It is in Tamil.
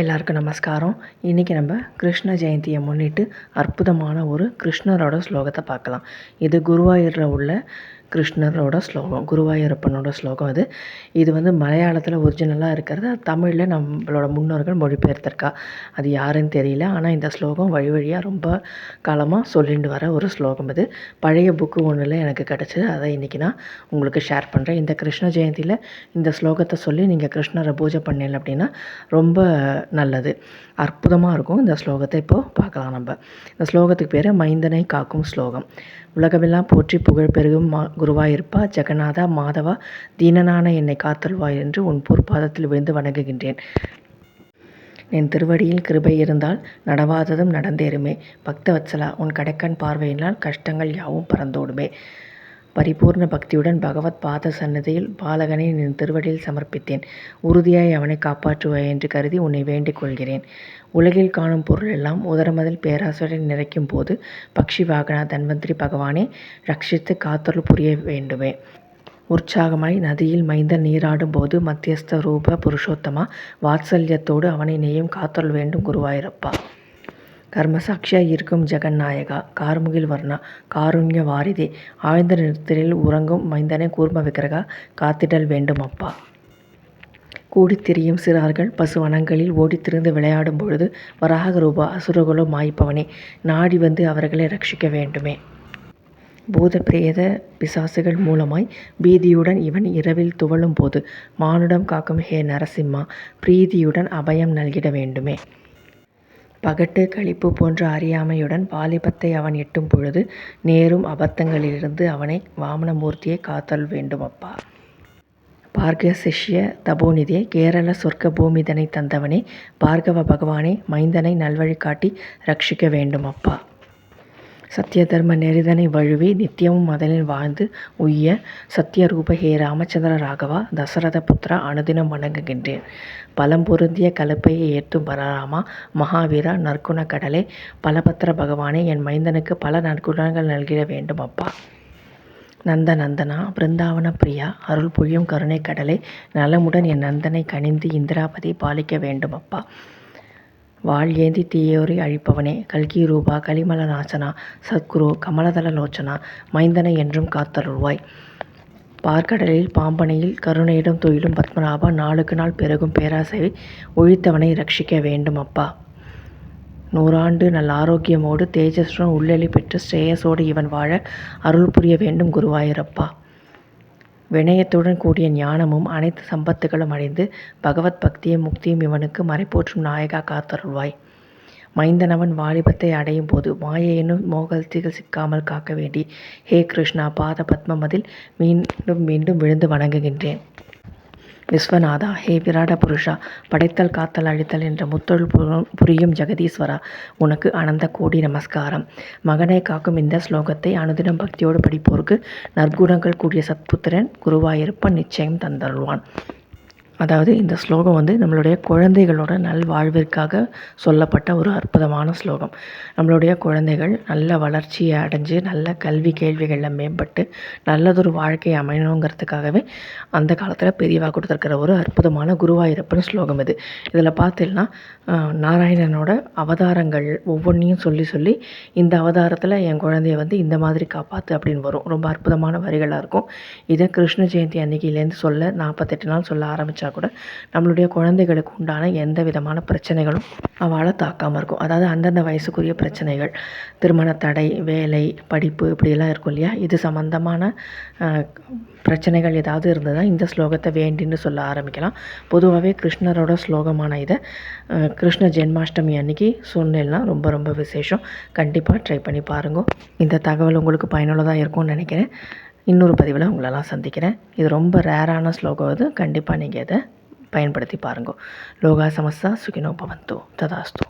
எல்லாருக்கும் நமஸ்காரம். இன்றைக்கி நம்ம கிருஷ்ண ஜெயந்தியை முன்னிட்டு அற்புதமான ஒரு கிருஷ்ணரோட ஸ்லோகத்தை பார்க்கலாம். இது குருவாயூரில் உள்ள கிருஷ்ணரோட ஸ்லோகம் குருவாயூரப்பனோட ஸ்லோகம் அது. இது வந்து மலையாளத்தில் ஒரிஜினலாக இருக்கிறது. தமிழில் நம்மளோட முன்னோர்கள் மொழிபெயர்த்திருக்கா. அது யாருன்னு தெரியல. ஆனால் இந்த ஸ்லோகம் வழி வழியாக ரொம்ப காலமாக சொல்லிட்டு வர ஒரு ஸ்லோகம் இது பழைய புக்கு ஒன்றில் எனக்கு கிடச்சிது. அதை இன்றைக்கி நான் உங்களுக்கு ஷேர் பண்ணுறேன் இந்த கிருஷ்ண ஜெயந்தியில் இந்த ஸ்லோகத்தை சொல்லி நீங்கள் கிருஷ்ணரை பூஜை பண்ணல அப்படின்னா ரொம்ப நல்லது. அற்புதமாக இருக்கும் இந்த ஸ்லோகத்தை இப்போது பார்க்கலாம் நம்ம. இந்த ஸ்லோகத்துக்கு பேர் மைந்தனை காக்கும் ஸ்லோகம். உலகமெல்லாம் போற்றி புகழ் பெருகும் மா குருவாயிருப்பா. ஜெகநாதா மாதவா தீனனான என்னை காத்தல்வாய் என்று உன் பொற்பாதத்தில் விழுந்து வணங்குகின்றேன். என் திருவடியில் கிருபை இருந்தால் நடவாததும் நடந்தேறுமே. பக்தவத்சலா உன் கடைக்கண் பார்வையினால் கஷ்டங்கள் யாவும் பறந்தோடுமே. பரிபூர்ண பக்தியுடன் பகவத் பாத சன்னதியில் பாலகனை என் திருவடியில் சமர்ப்பித்தேன். உறுதியாய் அவனை காப்பாற்றுவாய் என்று கருதி உன்னை வேண்டிக் கொள்கிறேன். உலகில் காணும் பொருள் எல்லாம் உதரமதில் பேராசையுடன் நிறைக்கும் போது பக்ஷி வாகனா தன்வந்திரி பகவானே ரட்சித்து காத்தொருள் புரிய வேண்டுமே. உற்சாகமாய் நதியில் மைந்த நீராடும் போது மத்தியஸ்த ரூப புருஷோத்தமா வாத்சல்யத்தோடு அவனை நெய்யும் காத்தொருள் வேண்டும் குருவாயிரப்பா. கர்மசாட்சியாய் இருக்கும் ஜெகநாயகா கார்முகில் வர்ணா காருண்ய வாரிதே ஆழ்ந்த நிறுத்தலில் உறங்கும் மைந்தனை கூர்ம விக்கிரகா காத்திடல் வேண்டும் அப்பா. கூடித் திரியும் சிறார்கள் பசுவனங்களில் ஓடித்திருந்து விளையாடும் பொழுது வராக ரூபா அசுரகுலோ மாய்ப்பவனே நாடி வந்து அவர்களை ரட்சிக்க வேண்டுமே. பூத பிரேத பிசாசுகள் மூலமாய் பீதியுடன் இவன் இரவில் துவளும் போது மானுடம் காக்கும் ஹே நரசிம்மா பிரீதியுடன் அபயம் நல்கிட வேண்டுமே. பகட்டு களிப்பு போன்ற அறியாமையுடன் வாலிபத்தை அவன் எட்டும் பொழுது நேரும் அபத்தங்களிலிருந்து அவனை வாமனமூர்த்தியை காத்தல் வேண்டுமப்பா பார்க்க சிஷ்ய தபோநிதியே கேரள சொர்க்க பூமிதனை தந்தவனே பார்கவ பகவானே மைந்தனை நல்வழி காட்டி ரட்சிக்க வேண்டுமப்பா சத்திய தர்ம நெறிதனை வழுவி நித்தியமும் மதனில் வாழ்ந்து உய்ய சத்தியரூப ஹே ராமச்சந்திர ராகவா தசரத புத்திரா அனுதினம் வணங்குகின்றேன். பலம் பொருந்திய கலப்பையை ஏற்றும் பலராமா மகாவீரா நற்குண கடலே பலபத்திர பகவானே என் மைந்தனுக்கு பல நற்குணங்கள் நல்கிட வேண்டும் அப்பா. நந்த நந்தனா பிருந்தாவன பிரியா அருள் பொழியும் கருணை கடலை நலமுடன் என் நந்தனை கனிந்து இந்திராபதி பாலிக்க வேண்டும் அப்பா. வாள் ஏந்தி தீயோரை அழிப்பவனே கல்கி ரூபா கலிமல நாசனா சத்குரு கமலதள லோச்சனா மைந்தனை என்றும் காத்தருள்வாய். பார்க்கடலில் பாம்பனையில் கருணையிடம் தொழிலும் பத்மநாபா நாளுக்கு நாள் பெருகும் பேராசையை ஒழித்தவனை ரட்சிக்க வேண்டும் அப்பா. நூறாண்டு நல்ல ஆரோக்கியமோடு தேஜஸ்வரன் உள்ளெளி பெற்று ஸ்ரேயசோடு இவன் வாழ அருள் புரிய வேண்டும் குருவாயூரப்பா. வினயத்துடன் கூடிய ஞானமும் அனைத்து சம்பத்துகளும் அடைந்து பகவத் பக்தியும் முக்தியும் இவனுக்கு மறைப்போற்றும் நாயகா காத்தருள்வாய். மைந்தனவன் வாலிபத்தை அடையும் போது மாயை என்னும் மோகத்தில் சிக்காமல் காக்க வேண்டி ஹே கிருஷ்ணா பாத பத்மமதில் மீண்டும் மீண்டும் விழுந்து வணங்குகின்றேன். விஸ்வநாதா ஹே விராட புருஷா படைத்தல் காத்தல் அழித்தல் என்ற முத்தொழில் புரியும் ஜெகதீஸ்வரா உனக்கு அனந்த கோடி நமஸ்காரம். மகனை காக்கும் இந்த ஸ்லோகத்தை அனுதினம் பக்தியோடு படிப்போருக்கு நற்குணங்கள் கூடிய சத்புத்திரன் குருவாயிருப்பன் நிச்சயம் தந்தருள்வான். அதாவது இந்த ஸ்லோகம் வந்து நம்மளுடைய குழந்தைகளோட நல்வாழ்விற்காக சொல்லப்பட்ட ஒரு அற்புதமான ஸ்லோகம். நம்மளுடைய குழந்தைகள் நல்ல வளர்ச்சியை அடைஞ்சு நல்ல கல்வி கேள்விகளில் மேம்பட்டு நல்லதொரு வாழ்க்கை அமையணுங்கிறதுக்காகவே அந்த காலத்தில் பெரியவா கொடுத்துருக்கிற ஒரு அற்புதமான குருவாயூரப்பன் ஸ்லோகம் இது. இதில் பார்த்தீங்கன்னா நாராயணனோட அவதாரங்கள் ஒவ்வொன்றையும் சொல்லி சொல்லி இந்த அவதாரத்தில் என் குழந்தைய வந்து இந்த மாதிரி காப்பாற்று அப்படின்னு வரும். ரொம்ப அற்புதமான வரிகளாக இருக்கும். இதை கிருஷ்ண ஜெயந்தி அன்னைக்கிலேருந்து சொல்ல நாற்பத்தெட்டு நாள் சொல்ல இருந்தால் கூட நம்மளுடைய குழந்தைகளுக்கு உண்டான எந்த விதமான பிரச்சனைகளும் அவளை தாக்காமல் இருக்கும். அதாவது அந்தந்த வயசுக்குரிய பிரச்சனைகள் திருமண தடை வேலை படிப்பு இப்படியெல்லாம் இருக்கும் இல்லையா? இது சம்மந்தமான பிரச்சனைகள் ஏதாவது இருந்ததுன்னா இந்த ஸ்லோகத்தை வேண்டின்னு சொல்ல ஆரம்பிக்கலாம். பொதுவாகவே கிருஷ்ணரோட ஸ்லோகமான இதை கிருஷ்ண ஜென்மாஷ்டமி அன்னைக்கு சொன்னேன்னா ரொம்ப ரொம்ப விசேஷம். கண்டிப்பாக ட்ரை பண்ணி பாருங்க. இந்த தகவல் உங்களுக்கு பயனுள்ளதாக இருக்கும்னு நினைக்கிறேன். இன்னொரு பதிவில் உங்களெல்லாம் சந்திக்கிறேன். இது ரொம்ப ரேரான ஸ்லோகம் இது. கண்டிப்பாக நீங்கள் இதை பயன்படுத்தி பாருங்க. லோகா சமஸ்தா சுகினோ பவந்தோ. ததாஸ்தோ.